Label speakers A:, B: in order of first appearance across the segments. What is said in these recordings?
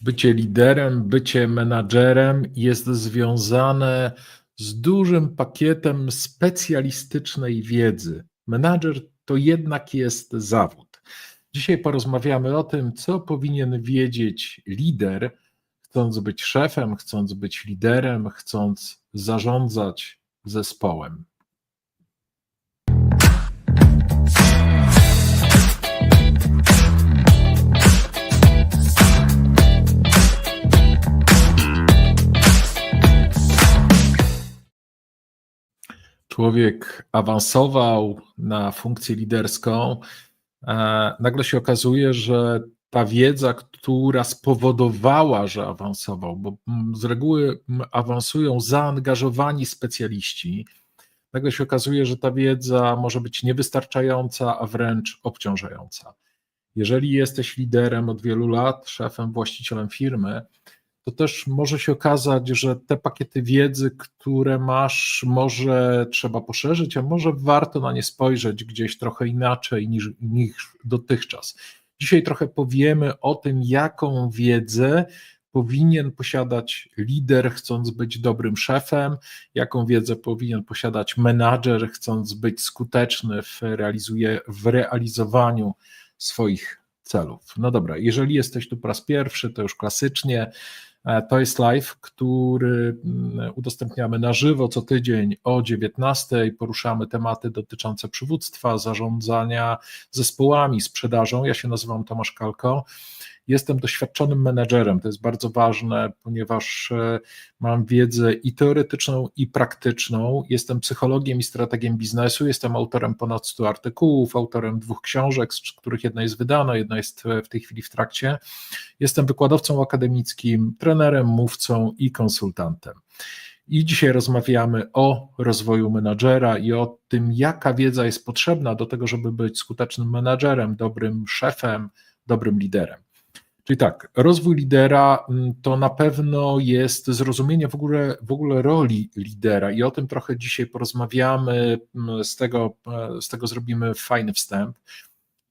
A: bycie liderem, bycie menadżerem jest związane z dużym pakietem specjalistycznej wiedzy. Menadżer to jednak jest zawód. Dzisiaj porozmawiamy o tym, co powinien wiedzieć lider, chcąc być szefem, chcąc być liderem, chcąc zarządzać zespołem. Człowiek awansował na funkcję liderską, e, nagle się okazuje, że ta wiedza, która spowodowała, że awansował, bo z reguły awansują zaangażowani specjaliści, nagle się okazuje, że ta wiedza może być niewystarczająca, a wręcz obciążająca. Jeżeli jesteś liderem od wielu lat, szefem, właścicielem firmy, to też może się okazać, że te pakiety wiedzy, które masz, może trzeba poszerzyć, a może warto na nie spojrzeć gdzieś trochę inaczej niż, niż dotychczas. Dzisiaj trochę powiemy o tym, jaką wiedzę powinien posiadać lider, chcąc być dobrym szefem, jaką wiedzę powinien posiadać menadżer, chcąc być skuteczny w, realizuje, w realizowaniu swoich celów. No dobra, jeżeli jesteś tu po raz pierwszy, to już klasycznie. E, to jest live, który mm, udostępniamy na żywo co tydzień o 19. Poruszamy tematy dotyczące przywództwa, zarządzania zespołami, sprzedażą. Ja się nazywam Tomasz Kalko. Jestem doświadczonym menedżerem. To jest bardzo ważne, ponieważ e, mam wiedzę i teoretyczną, i praktyczną. Jestem psychologiem i strategiem biznesu. Jestem autorem ponad 100 artykułów, autorem dwóch książek, z których jedna jest wydana, jedna jest e, w tej chwili w trakcie. Jestem wykładowcą akademickim, trenerem, mówcą i konsultantem. I dzisiaj rozmawiamy o rozwoju menadżera i o tym, jaka wiedza jest potrzebna do tego, żeby być skutecznym menadżerem, dobrym szefem, dobrym liderem. Czyli tak, rozwój lidera mm, to na pewno jest zrozumienie w ogóle, w ogóle roli lidera i o tym trochę dzisiaj porozmawiamy, mm, z tego, e, z tego zrobimy fajny wstęp.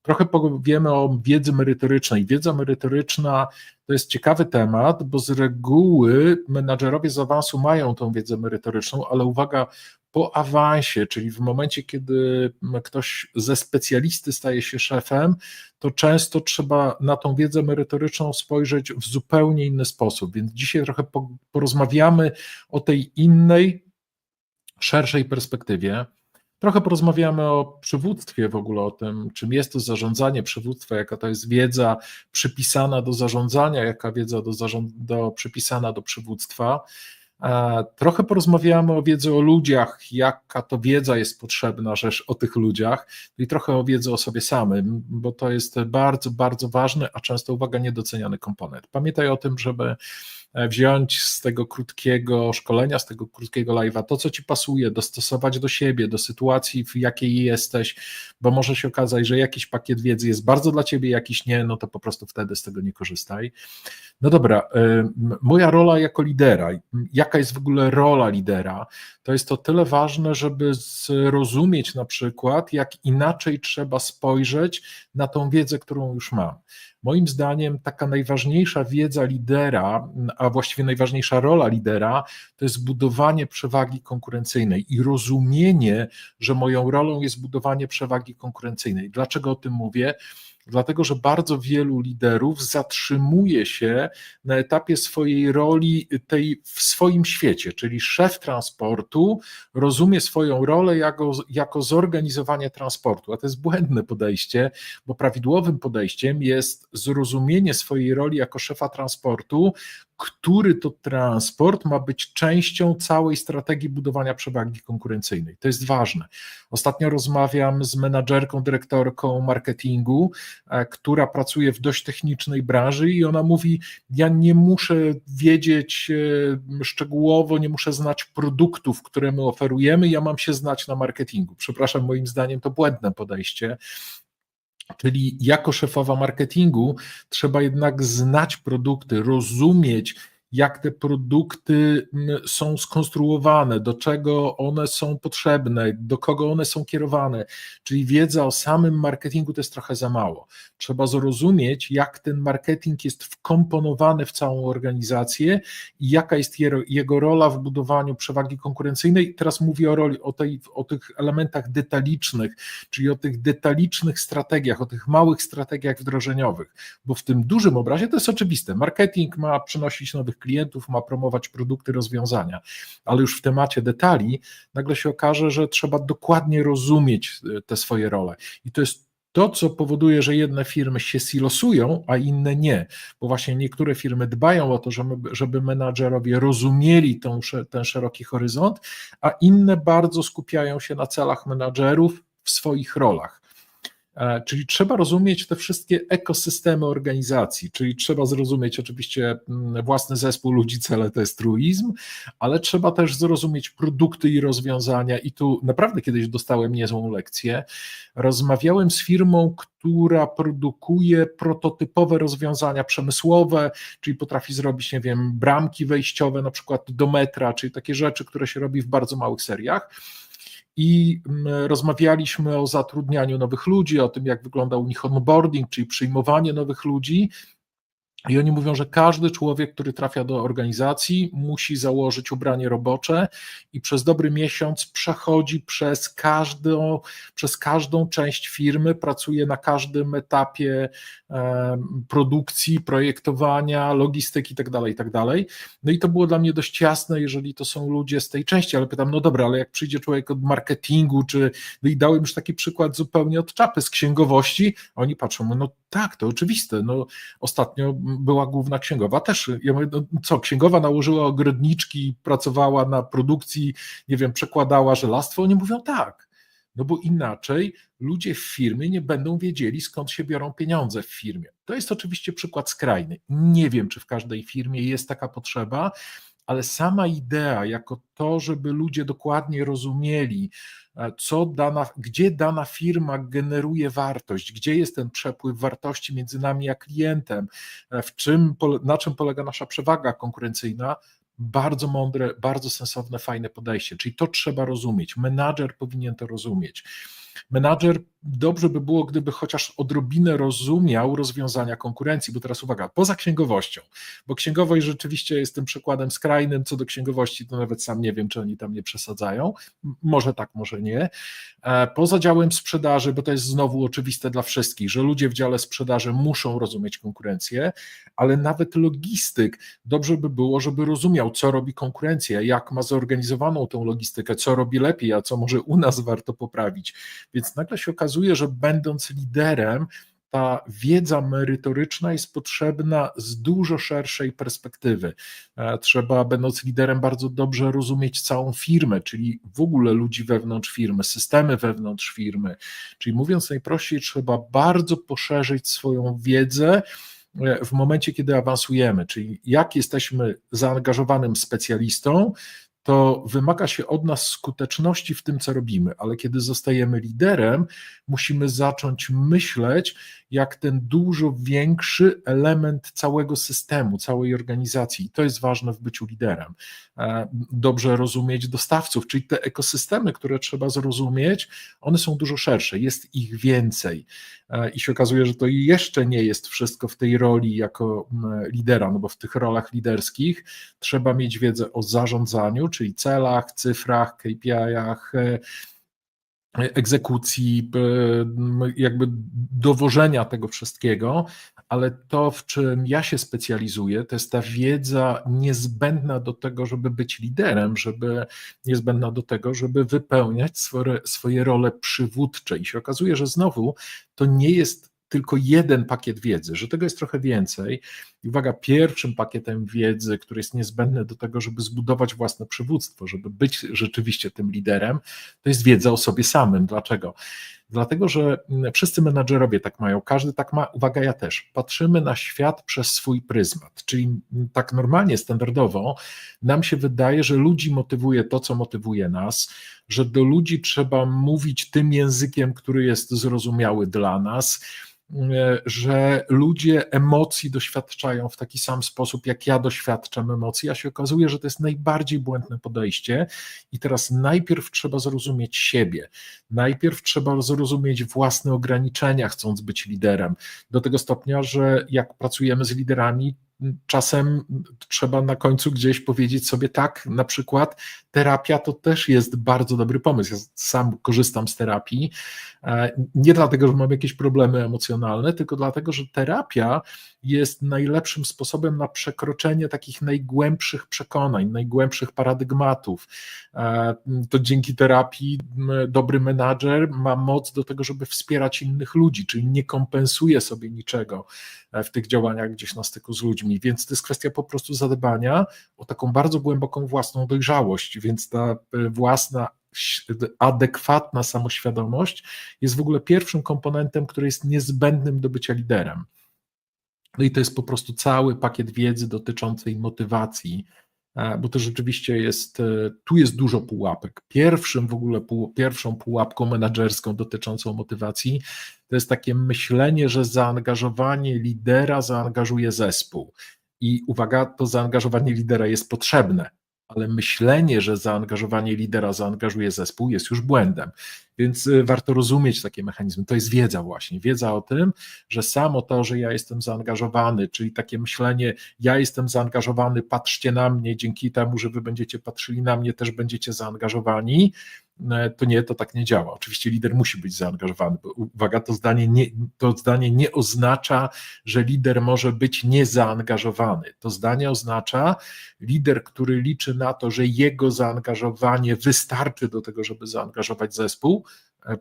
A: Trochę powiemy o wiedzy merytorycznej. Wiedza merytoryczna to jest ciekawy temat, bo z reguły menadżerowie z awansu mają tą wiedzę merytoryczną, ale uwaga, po awansie, czyli w momencie, kiedy ktoś ze specjalisty staje się szefem, to często trzeba na tą wiedzę merytoryczną spojrzeć w zupełnie inny sposób. Więc dzisiaj trochę porozmawiamy o tej innej, szerszej perspektywie. Trochę porozmawiamy o przywództwie w ogóle, o tym, czym jest to zarządzanie przywództwa, jaka to jest wiedza przypisana do zarządzania, jaka wiedza do, zarząd, do przypisana do przywództwa. E, trochę porozmawiamy o wiedzy o ludziach, jaka to wiedza jest potrzebna rzecz o tych ludziach, i trochę o wiedzy o sobie samym, bo to jest bardzo, bardzo ważny, a często uwaga, niedoceniany komponent. Pamiętaj o tym, żeby wziąć z tego krótkiego szkolenia, z tego krótkiego live'a to, co ci pasuje, dostosować do siebie, do sytuacji, w jakiej jesteś, bo może się okazać, że jakiś pakiet wiedzy jest bardzo dla ciebie, jakiś nie, no to po prostu wtedy z tego nie korzystaj. No dobra, e, moja rola jako lidera, jaka jest w ogóle rola lidera, to jest to tyle ważne, żeby zrozumieć na przykład, jak inaczej trzeba spojrzeć na tą wiedzę, którą już mam. Moim zdaniem taka najważniejsza wiedza lidera, a właściwie najważniejsza rola lidera, to jest budowanie przewagi konkurencyjnej i rozumienie, że moją rolą jest budowanie przewagi konkurencyjnej. Dlaczego o tym mówię? Dlatego, że bardzo wielu liderów zatrzymuje się na etapie swojej roli tej w swoim świecie, czyli szef transportu rozumie swoją rolę jako, jako zorganizowanie transportu, a to jest błędne podejście, bo prawidłowym podejściem jest zrozumienie swojej roli jako szefa transportu, który to transport ma być częścią całej strategii budowania przewagi konkurencyjnej. To jest ważne. Ostatnio rozmawiam z menadżerką, dyrektorką marketingu, e, która pracuje w dość technicznej branży i ona mówi: Ja nie muszę wiedzieć e, szczegółowo, nie muszę znać produktów, które my oferujemy, ja mam się znać na marketingu. Przepraszam, moim zdaniem to błędne podejście. Czyli jako szefowa marketingu trzeba jednak znać produkty, rozumieć, jak te produkty mm, są skonstruowane, do czego one są potrzebne, do kogo one są kierowane. Czyli wiedza o samym marketingu to jest trochę za mało. Trzeba zrozumieć, jak ten marketing jest wkomponowany w całą organizację i jaka jest jego rola w budowaniu przewagi konkurencyjnej. Teraz mówię o roli, o, tej, o tych elementach detalicznych, czyli o tych detalicznych strategiach, o tych małych strategiach wdrożeniowych, bo w tym dużym obrazie to jest oczywiste. Marketing ma przynosić nowych klientów, ma promować produkty, rozwiązania, ale już w temacie detali nagle się okaże, że trzeba dokładnie rozumieć e, te swoje role. I to jest to, co powoduje, że jedne firmy się silosują, a inne nie, bo właśnie niektóre firmy dbają o to, żeby, żeby menadżerowie rozumieli tą, ten szeroki horyzont, a inne bardzo skupiają się na celach menadżerów w swoich rolach. E, czyli trzeba rozumieć te wszystkie ekosystemy organizacji, czyli trzeba zrozumieć oczywiście mm, własny zespół ludzi, cele to jest truizm, ale trzeba też zrozumieć produkty i rozwiązania. I tu naprawdę kiedyś dostałem niezłą lekcję. Rozmawiałem z firmą, która produkuje prototypowe rozwiązania przemysłowe, czyli potrafi zrobić, nie wiem, bramki wejściowe, na przykład do metra, czyli takie rzeczy, które się robi w bardzo małych seriach i mm, rozmawialiśmy o zatrudnianiu nowych ludzi, o tym, jak wygląda u nich onboarding, czyli przyjmowanie nowych ludzi. I oni mówią, że każdy człowiek, który trafia do organizacji, musi założyć ubranie robocze i przez dobry miesiąc przechodzi przez każdą, przez każdą część firmy, pracuje na każdym etapie produkcji, projektowania, logistyki itd., tak itd. Tak no i to było dla mnie dość jasne, jeżeli to są ludzie z tej części, ale pytam, no dobra, ale jak przyjdzie człowiek od marketingu, czy no i dałem już taki przykład zupełnie od czapy z księgowości, oni patrzą, no tak, to oczywiste, no ostatnio była główna księgowa. Też, ja mówię, no co, księgowa nałożyła ogrodniczki, pracowała na produkcji, nie wiem, przekładała żelastwo, oni mówią tak, no bo inaczej ludzie w firmie nie będą wiedzieli, skąd się biorą pieniądze w firmie. To jest oczywiście przykład skrajny. Nie wiem, czy w każdej firmie jest taka potrzeba, ale sama idea, jako to, żeby ludzie dokładnie rozumieli, e, co dana, gdzie dana firma generuje wartość, gdzie jest ten przepływ wartości między nami a klientem, e, w czym, na czym polega nasza przewaga konkurencyjna, bardzo mądre, bardzo sensowne, fajne podejście. Czyli to trzeba rozumieć. Menadżer powinien to rozumieć. Menadżer dobrze by było, gdyby chociaż odrobinę rozumiał rozwiązania konkurencji, bo teraz uwaga, poza księgowością, bo księgowość rzeczywiście jest tym przykładem skrajnym, co do księgowości to nawet sam nie wiem, czy oni tam nie przesadzają, może tak, może nie. E, poza działem sprzedaży, bo to jest znowu oczywiste dla wszystkich, że ludzie w dziale sprzedaży muszą rozumieć konkurencję, ale nawet logistyk, dobrze by było, żeby rozumiał, co robi konkurencja, jak ma zorganizowaną tą logistykę, co robi lepiej, a co może u nas warto poprawić. Więc nagle się okazuje, okazuje, że będąc liderem, ta wiedza merytoryczna jest potrzebna z dużo szerszej perspektywy. E, trzeba, będąc liderem, bardzo dobrze rozumieć całą firmę, czyli w ogóle ludzi wewnątrz firmy, systemy wewnątrz firmy. Czyli mówiąc najprościej, trzeba bardzo poszerzyć swoją wiedzę e, w momencie, kiedy awansujemy, czyli jak jesteśmy zaangażowanym specjalistą, to wymaga się od nas skuteczności w tym, co robimy, ale kiedy zostajemy liderem, musimy zacząć myśleć jak ten dużo większy element całego systemu, całej organizacji. I to jest ważne w byciu liderem. E, dobrze rozumieć dostawców, czyli te ekosystemy, które trzeba zrozumieć, one są dużo szersze, jest ich więcej. E, I się okazuje, że to jeszcze nie jest wszystko w tej roli jako lidera, no bo w tych rolach liderskich trzeba mieć wiedzę o zarządzaniu, czyli celach, cyfrach, KPI-ach, e, egzekucji, jakby dowożenia tego wszystkiego, ale to, w czym ja się specjalizuję, to jest ta wiedza niezbędna do tego, żeby być liderem, żeby niezbędna do tego, żeby wypełniać swoje, swoje role przywódcze. I się okazuje, że znowu to nie jest tylko jeden pakiet wiedzy, że tego jest trochę więcej. I uwaga, pierwszym pakietem wiedzy, który jest niezbędny do tego, żeby zbudować własne przywództwo, żeby być rzeczywiście tym liderem, to jest wiedza o sobie samym. Dlaczego? Dlatego, że wszyscy menadżerowie tak mają, każdy tak ma, uwaga, ja też. Patrzymy na świat przez swój pryzmat, czyli tak normalnie, standardowo nam się wydaje, że ludzi motywuje to, co motywuje nas, że do ludzi trzeba mówić tym językiem, który jest zrozumiały dla nas, że ludzie emocji doświadczają w taki sam sposób, jak ja doświadczam emocji, a się okazuje, że to jest najbardziej błędne podejście. I teraz najpierw trzeba zrozumieć siebie, najpierw trzeba zrozumieć własne ograniczenia, chcąc być liderem. Do tego stopnia, że jak pracujemy z liderami, czasem trzeba na końcu gdzieś powiedzieć sobie tak, na przykład terapia to też jest bardzo dobry pomysł. Ja sam korzystam z terapii, e, nie dlatego, że mam jakieś problemy emocjonalne, tylko dlatego, że terapia jest najlepszym sposobem na przekroczenie takich najgłębszych przekonań, najgłębszych paradygmatów. E, to dzięki terapii dobry menadżer ma moc do tego, żeby wspierać innych ludzi, czyli nie kompensuje sobie niczego e, w tych działaniach gdzieś na styku z ludźmi. Więc to jest kwestia po prostu zadbania o taką bardzo głęboką własną dojrzałość, więc ta e, własna adekwatna samoświadomość jest w ogóle pierwszym komponentem, który jest niezbędnym do bycia liderem. No i to jest po prostu cały pakiet wiedzy dotyczącej motywacji, bo to rzeczywiście jest, e, tu jest dużo pułapek. Pierwszym w ogóle, pierwszą pułapką menedżerską dotyczącą motywacji to jest takie myślenie, że zaangażowanie lidera zaangażuje zespół. I uwaga, to zaangażowanie lidera jest potrzebne, ale myślenie, że zaangażowanie lidera zaangażuje zespół, jest już błędem. Więc y, warto rozumieć takie mechanizmy. To jest wiedza, właśnie. Wiedza o tym, że samo to, że ja jestem zaangażowany, czyli takie myślenie, ja jestem zaangażowany, patrzcie na mnie, dzięki temu, że wy będziecie patrzyli na mnie, też będziecie zaangażowani, e, to nie, to tak nie działa. Oczywiście lider musi być zaangażowany. Uwaga, to zdanie nie, to zdanie nie oznacza, że lider może być niezaangażowany. To zdanie oznacza lider, który liczy na to, że jego zaangażowanie wystarczy do tego, żeby zaangażować zespół,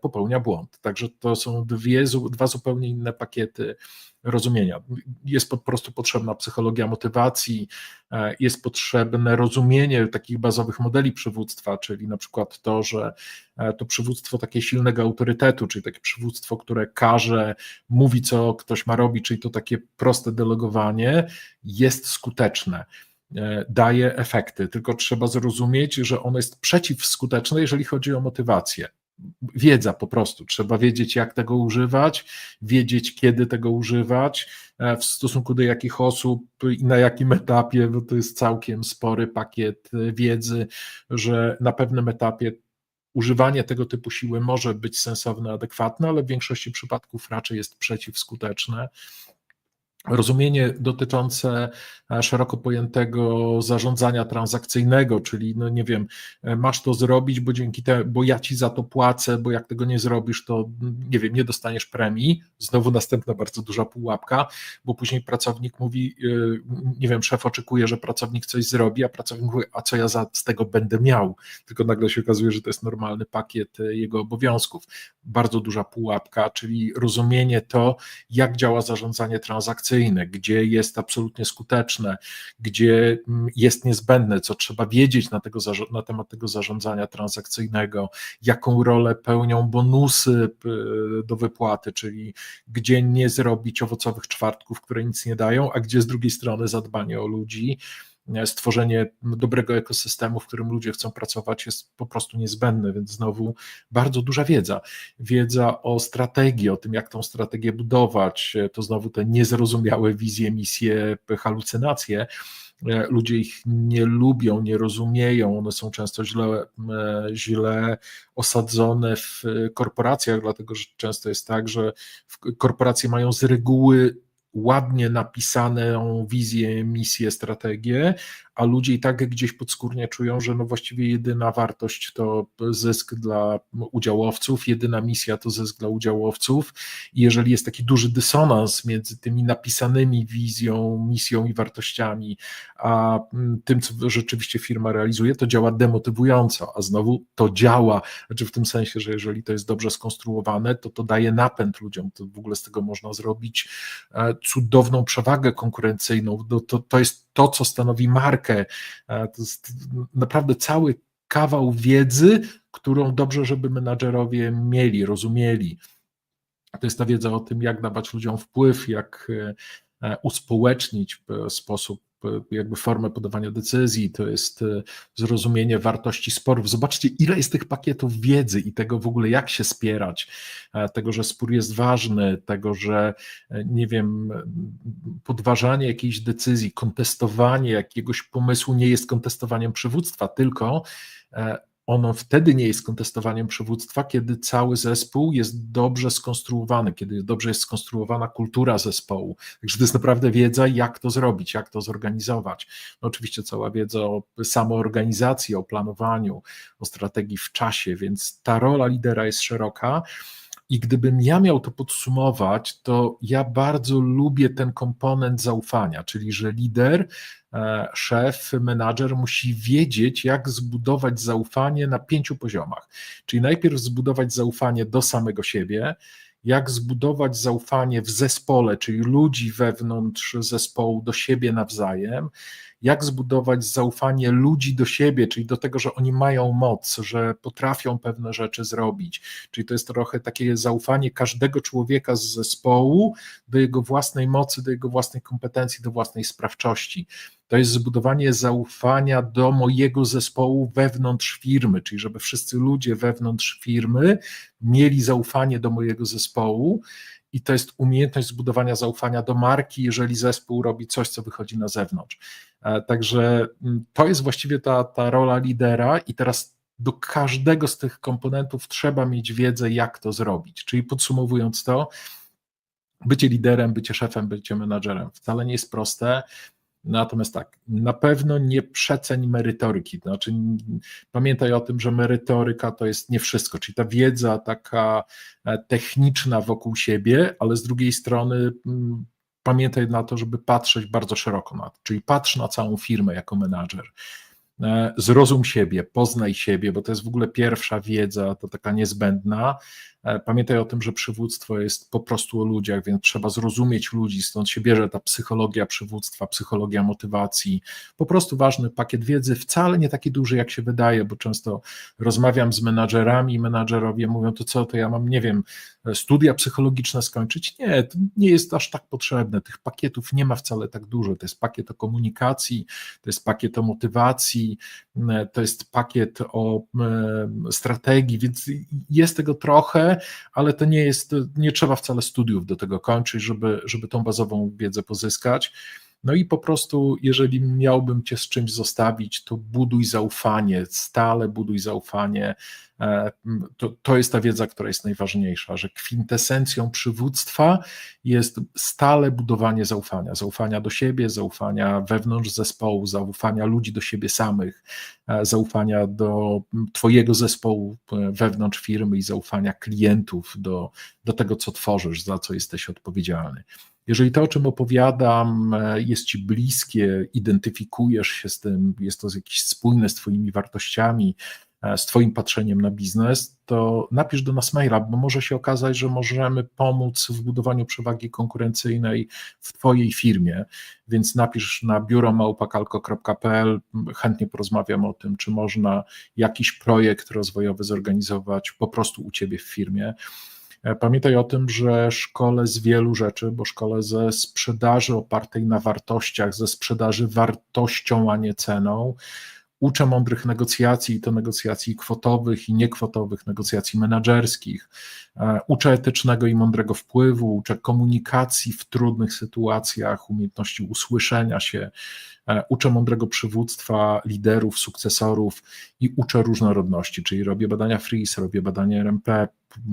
A: popełnia błąd. Także to są dwie, dwa zupełnie inne pakiety rozumienia. Jest po prostu potrzebna psychologia motywacji, e, jest potrzebne rozumienie takich bazowych modeli przywództwa, czyli na przykład to, że e, to przywództwo takie silnego autorytetu, czyli takie przywództwo, które każe, mówi, co ktoś ma robić, czyli to takie proste delegowanie, jest skuteczne daje efekty, tylko trzeba zrozumieć, że ono jest przeciwskuteczne, jeżeli chodzi o motywację wiedza po prostu. Trzeba wiedzieć, jak tego używać, wiedzieć, kiedy tego używać, e, w stosunku do jakich osób i na jakim etapie, bo to jest całkiem spory pakiet e, wiedzy, że na pewnym etapie używanie tego typu siły może być sensowne, adekwatne, ale w większości przypadków raczej jest przeciwskuteczne rozumienie dotyczące e, szeroko pojętego zarządzania transakcyjnego, czyli no nie wiem, e, masz to zrobić, bo dzięki temu, bo ja ci za to płacę, bo jak tego nie zrobisz, to nie wiem, nie dostaniesz premii. Znowu następna bardzo duża pułapka, bo później pracownik mówi, e, nie wiem, szef oczekuje, że pracownik coś zrobi, a pracownik mówi, a co ja za, z tego będę miał? Tylko nagle się okazuje, że to jest normalny pakiet jego obowiązków. Bardzo duża pułapka, czyli rozumienie to, jak działa zarządzanie transakcyjne gdzie jest absolutnie skuteczne, gdzie mm, jest niezbędne, co trzeba wiedzieć na, tego, na temat tego zarządzania transakcyjnego, jaką rolę pełnią bonusy do wypłaty, czyli gdzie nie zrobić owocowych czwartków, które nic nie dają, a gdzie z drugiej strony zadbanie o ludzi stworzenie dobrego ekosystemu, w którym ludzie chcą pracować, jest po prostu niezbędne, więc znowu bardzo duża wiedza. Wiedza o strategii, o tym, jak tą strategię budować, to znowu te niezrozumiałe wizje, misje, halucynacje. Ludzie ich nie lubią, nie rozumieją, one są często źle, źle osadzone w korporacjach, dlatego że często jest tak, że korporacje mają z reguły ładnie napisaną wizję, misję, strategię, a ludzie i tak gdzieś podskórnie czują, że no właściwie jedyna wartość to zysk dla udziałowców, jedyna misja to zysk dla udziałowców. I jeżeli jest taki duży dysonans między tymi napisanymi wizją, misją i wartościami, a tym, co rzeczywiście firma realizuje, to działa demotywująco, a znowu to działa, znaczy w tym sensie, że jeżeli to jest dobrze skonstruowane, to to daje napęd ludziom, to w ogóle z tego można zrobić e, cudowną przewagę konkurencyjną, to, to jest to, co stanowi markę. E, to jest naprawdę cały kawał wiedzy, którą dobrze, żeby menadżerowie mieli, rozumieli. To jest ta wiedza o tym, jak dawać ludziom wpływ, jak e, uspołecznić w sposób jakby formę podawania decyzji, to jest e, zrozumienie wartości sporów. Zobaczcie, ile jest tych pakietów wiedzy i tego w ogóle, jak się spierać, e, tego, że spór jest ważny, tego, że nie wiem, podważanie jakiejś decyzji, kontestowanie jakiegoś pomysłu nie jest kontestowaniem przywództwa, tylko ono wtedy nie jest kontestowaniem przywództwa, kiedy cały zespół jest dobrze skonstruowany, kiedy dobrze jest skonstruowana kultura zespołu. Także to jest naprawdę wiedza, jak to zrobić, jak to zorganizować. No oczywiście cała wiedza o samoorganizacji, o planowaniu, o strategii w czasie, więc ta rola lidera jest szeroka. I gdybym ja miał to podsumować, to ja bardzo lubię ten komponent zaufania, czyli że lider, e, szef, menadżer musi wiedzieć, jak zbudować zaufanie na pięciu poziomach. Czyli najpierw zbudować zaufanie do samego siebie, jak zbudować zaufanie w zespole, czyli ludzi wewnątrz zespołu do siebie nawzajem, jak zbudować zaufanie ludzi do siebie, czyli do tego, że oni mają moc, że potrafią pewne rzeczy zrobić. Czyli to jest trochę takie zaufanie każdego człowieka z zespołu do jego własnej mocy, do jego własnej kompetencji, do własnej sprawczości. To jest zbudowanie zaufania do mojego zespołu wewnątrz firmy, czyli żeby wszyscy ludzie wewnątrz firmy mieli zaufanie do mojego zespołu i to jest umiejętność zbudowania zaufania do marki, jeżeli zespół robi coś, co wychodzi na zewnątrz. E, także mm, to jest właściwie ta, ta rola lidera, i teraz do każdego z tych komponentów trzeba mieć wiedzę, jak to zrobić. Czyli podsumowując to, bycie liderem, bycie szefem, bycie menadżerem wcale nie jest proste. Natomiast tak, na pewno nie przeceń merytoryki. Znaczy, pamiętaj o tym, że merytoryka to jest nie wszystko, czyli ta wiedza taka e, techniczna wokół siebie, ale z drugiej strony mm, pamiętaj na to, żeby patrzeć bardzo szeroko na to, czyli patrz na całą firmę jako menadżer. E, zrozum siebie, poznaj siebie, bo to jest w ogóle pierwsza wiedza, to taka niezbędna. E, pamiętaj o tym, że przywództwo jest po prostu o ludziach, więc trzeba zrozumieć ludzi, stąd się bierze ta psychologia przywództwa, psychologia motywacji. Po prostu ważny pakiet wiedzy, wcale nie taki duży, jak się wydaje, bo często rozmawiam z menadżerami menadżerowie mówią, to co, to ja mam, nie wiem, studia psychologiczne skończyć. Nie, to nie jest aż tak potrzebne. Tych pakietów nie ma wcale tak dużo. To jest pakiet o komunikacji, to jest pakiet o motywacji, to jest pakiet o strategii, więc jest tego trochę, ale to nie jest, nie trzeba wcale studiów do tego kończyć, żeby, żeby tą bazową wiedzę pozyskać. No i po prostu, jeżeli miałbym cię z czymś zostawić, to buduj zaufanie, stale buduj zaufanie. E, to, to jest ta wiedza, która jest najważniejsza, że kwintesencją przywództwa jest stale budowanie zaufania. Zaufania do siebie, zaufania wewnątrz zespołu, zaufania ludzi do siebie samych, e, zaufania do Twojego zespołu e, wewnątrz firmy i zaufania klientów do, do tego, co tworzysz, za co jesteś odpowiedzialny. Jeżeli to, o czym opowiadam, e, jest ci bliskie, identyfikujesz się z tym, jest to jakieś spójne z Twoimi wartościami, e, z Twoim patrzeniem na biznes, to napisz do nas maila, bo może się okazać, że możemy pomóc w budowaniu przewagi konkurencyjnej w Twojej firmie. Więc napisz na biuromałpakalko.pl, chętnie porozmawiam o tym, czy można jakiś projekt rozwojowy zorganizować po prostu u Ciebie w firmie. E, pamiętaj o tym, że szkole z wielu rzeczy, bo szkole ze sprzedaży opartej na wartościach, ze sprzedaży wartością, a nie ceną. Uczę mądrych negocjacji, i to negocjacji kwotowych i niekwotowych, negocjacji menedżerskich. E, uczę etycznego i mądrego wpływu, uczę komunikacji w trudnych sytuacjach, umiejętności usłyszenia się, e, uczę mądrego przywództwa, liderów, sukcesorów i uczę różnorodności, czyli robię badania FRIS, robię badania RMP,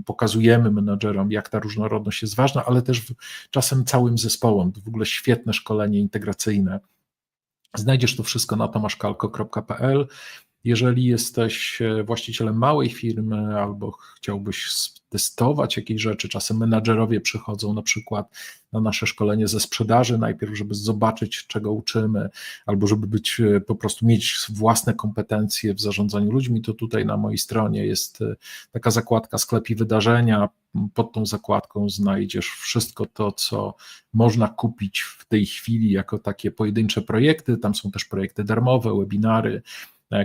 A: pokazujemy menadżerom, jak ta różnorodność jest ważna, ale też czasem całym zespołom. To w ogóle świetne szkolenie integracyjne. Znajdziesz to wszystko na tomaszkalko.pl. Jeżeli jesteś e, właścicielem małej firmy albo chciałbyś testować jakieś rzeczy, czasem menadżerowie przychodzą na przykład na nasze szkolenie ze sprzedaży najpierw, żeby zobaczyć, czego uczymy, albo żeby być e, po prostu mieć własne kompetencje w zarządzaniu ludźmi, to tutaj na mojej stronie jest e, taka zakładka sklep i wydarzenia. Pod tą zakładką znajdziesz wszystko to, co można kupić w tej chwili jako takie pojedyncze projekty. Tam są też projekty darmowe, webinary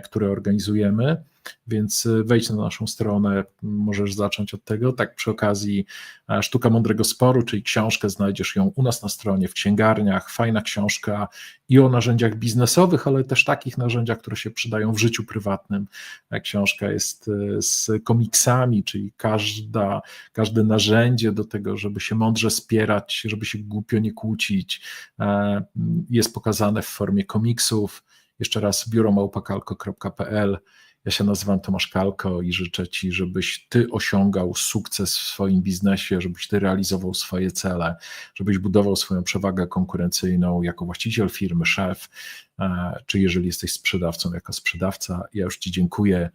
A: które organizujemy. Więc e, wejdź na naszą stronę, możesz zacząć od tego. Tak przy okazji Sztuka Mądrego Sporu, czyli książkę znajdziesz ją u nas na stronie, w księgarniach, fajna książka i o narzędziach biznesowych, ale też takich narzędziach, które się przydają w życiu prywatnym. Książka jest z komiksami, czyli każda, każde narzędzie do tego, żeby się mądrze spierać, żeby się głupio nie kłócić, jest pokazane w formie komiksów. Jeszcze raz biuromałpakalko.pl. Ja się nazywam Tomasz Kalko i życzę Ci, żebyś Ty osiągał sukces w swoim biznesie, żebyś Ty realizował swoje cele, żebyś budował swoją przewagę konkurencyjną jako właściciel firmy, szef, e, czy jeżeli jesteś sprzedawcą, jako sprzedawca. Ja już Ci dziękuję.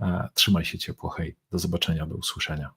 A: E, trzymaj się ciepło. Hej, do zobaczenia, do usłyszenia.